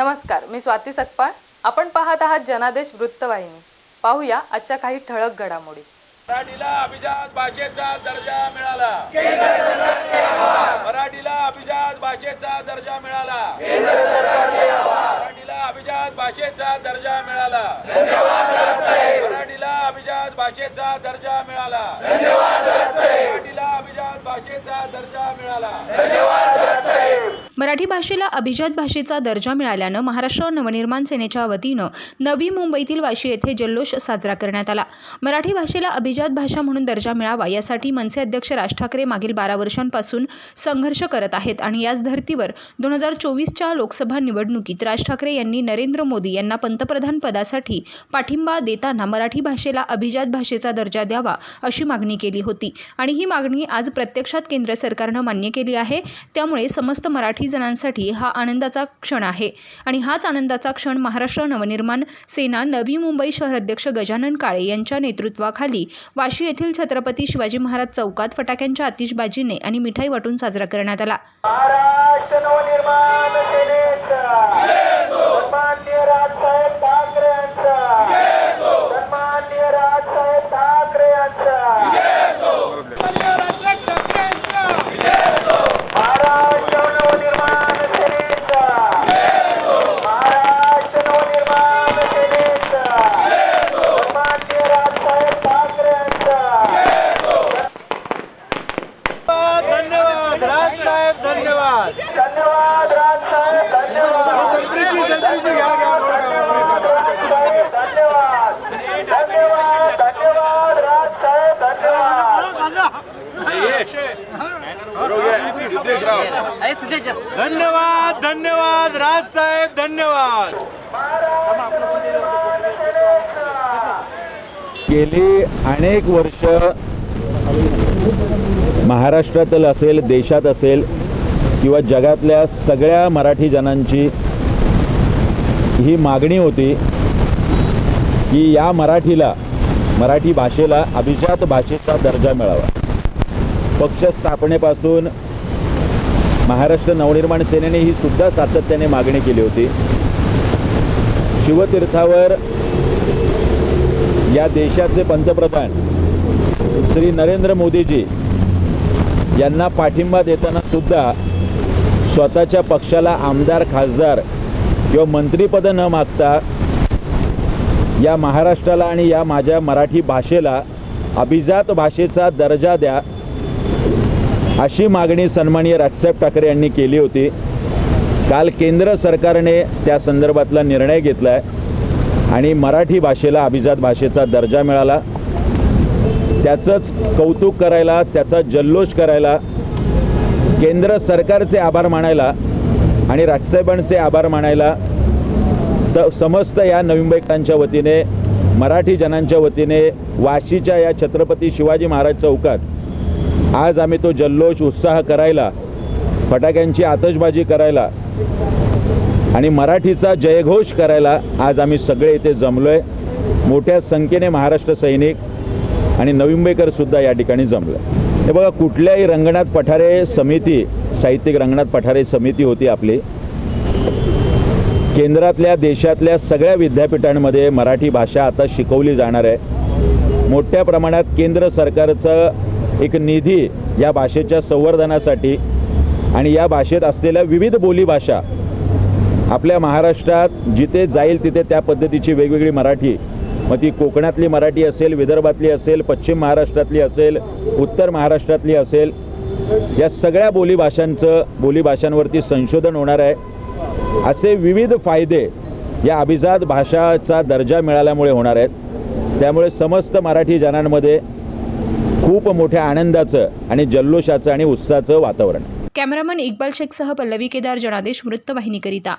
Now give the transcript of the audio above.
नमस्कार मी स्वाती सकपाळ. आपण पाहत आहात जनादेश वृत्तवाहिनी. पाहूया आजच्या काही ठळक घडामोडी. मराठीला अभिजात भाषेचा दर्जा मिळाला. मराठीला अभिजात भाषेचा दर्जा मिळाला. मराठीला अभिजात भाषेचा दर्जा मिळाला. मराठीला अभिजात भाषेचा दर्जा मिळाला. मराठीला अभिजात भाषेचा दर्जा मिळाला. मराठी भाषेला अभिजात भाषेचा दर्जा मिळाल्यानं महाराष्ट्र नवनिर्माण सेनेच्या वतीनं नवी मुंबईतील वाशी येथे जल्लोष साजरा करण्यात आला. मराठी भाषेला अभिजात भाषा म्हणून दर्जा मिळावा यासाठी मनसे अध्यक्ष राज ठाकरे मागील बारा वर्षांपासून संघर्ष करत आहेत आणि याच धर्तीवर दोन हजार चोवीसच्या लोकसभा निवडणुकीत राज ठाकरे यांनी नरेंद्र मोदी यांना पंतप्रधान पदासाठी पाठिंबा देताना मराठी भाषेला अभिजात भाषेचा दर्जा द्यावा अशी मागणी केली होती. आणि ही मागणी आज प्रत्यक्षात केंद्र सरकारनं मान्य केली आहे. त्यामुळे समस्त मराठी जणांसाठी हा आनंदाचा क्षण आहे. आणि हाच आनंदाचा क्षण महाराष्ट्र नवनिर्माण सेना नवी मुंबई शहर अध्यक्ष गजानन काळे यांच्या नेतृत्वाखाली वाशी येथील छत्रपती शिवाजी महाराज चौकात फटाक्यांच्या आतिषबाजीने आणि मिठाई वाटून साजरा करण्यात आला महाराष्ट्र नवनिर्माण सेनेचा सन्मान्य राजसाहेब ठाकरे यांचा सन्मान्य राजसाहेब ठाकरे यांचा महाराष्ट्र नवनिर्माण सेनेचा महाराष्ट्र नवनिर्माण सेनेचा सन्मान्य राजसाहेब ठाकरे यांचा धन्यवाद राजसाहेब धन्यवाद. धन्यवाद राजसाहेब धन्यवाद धन्यवाद. राजसाहेब धन्यवाद. धन्यवाद धन्यवाद राजसाहेब धन्यवाद सिद्धेशराव धन्यवाद धन्यवाद. राजसाहेब धन्यवाद. गेली अनेक वर्ष महाराष्ट्रातील असेल देशात असेल किंवा जगातल्या सगळ्या मराठी जनांची ही मागणी होती की या मराठीला मराठी भाषेला अभिजात भाषेचा दर्जा मिळावा. पक्ष स्थापनेपासून महाराष्ट्र नवनिर्माण सेनेने ही सुद्धा सातत्याने मागणी केली होती. शिवतीर्थावर या देशाचे पंतप्रधान श्री नरेंद्र मोदीजी यांना पाठिंबा देताना सुद्धा स्वतःच्या पक्षाला आमदार खासदार किंवा मंत्रीपद न मागता या महाराष्ट्राला आणि या माझ्या मराठी भाषेला अभिजात भाषेचा दर्जा द्या अशी मागणी सन्माननीय राजसाहेब ठाकरे यांनी केली होती. काल केंद्र सरकारने त्या संदर्भातला निर्णय घेतला आहे आणि मराठी भाषेला अभिजात भाषेचा दर्जा मिळाला. त्याचंच कौतुक करायला त्याचा जल्लोष करायला केंद्र सरकारचे आभार मानायला आणि राजसाहेबांचे आभार मानायला तर समस्त या नवी मुंबईकरांच्या वतीने मराठी जनांच्या वतीने वाशीच्या या छत्रपती शिवाजी महाराज चौकात आज आम्ही तो जल्लोष उत्साह करायला फटाक्यांची आतषबाजी करायला आणि मराठीचा जयघोष करायला आज आम्ही सगळे इथे जमलो आहे मोठ्या संख्येने महाराष्ट्र सैनिक आणि नवी सुद्धा या ठिकाणी जमलं. हे बघा कुठल्याही रंगनाथ पठारे समिती साहित्यिक रंगनाथ पठारे समिती होती आपली. केंद्रातल्या देशातल्या सगळ्या विद्यापीठांमध्ये मराठी भाषा आता शिकवली जाणार आहे. मोठ्या प्रमाणात केंद्र सरकारचं एक निधी या भाषेच्या संवर्धनासाठी आणि या भाषेत असलेल्या विविध बोलीभाषा आपल्या महाराष्ट्रात जिथे जाईल तिथे त्या पद्धतीची वेगवेगळी मराठी मग ती कोकणातली मराठी असेल विदर्भातली असेल पश्चिम महाराष्ट्रातली असेल उत्तर महाराष्ट्रातली असेल या सगळ्या बोलीभाषांचं बोलीभाषांवरती संशोधन होणार आहे. असे विविध फायदे या अभिजात भाषाचा दर्जा मिळाल्यामुळे होणार आहेत. त्यामुळे समस्त मराठी जनांमध्ये खूप मोठ्या आनंदाचं आणि जल्लोषाचं आणि उत्साहाचं वातावरण. कॅमेरामन इक्बाल शेखसह पल्लवी केदार जनादेश वृत्तवाहिनीकरिता.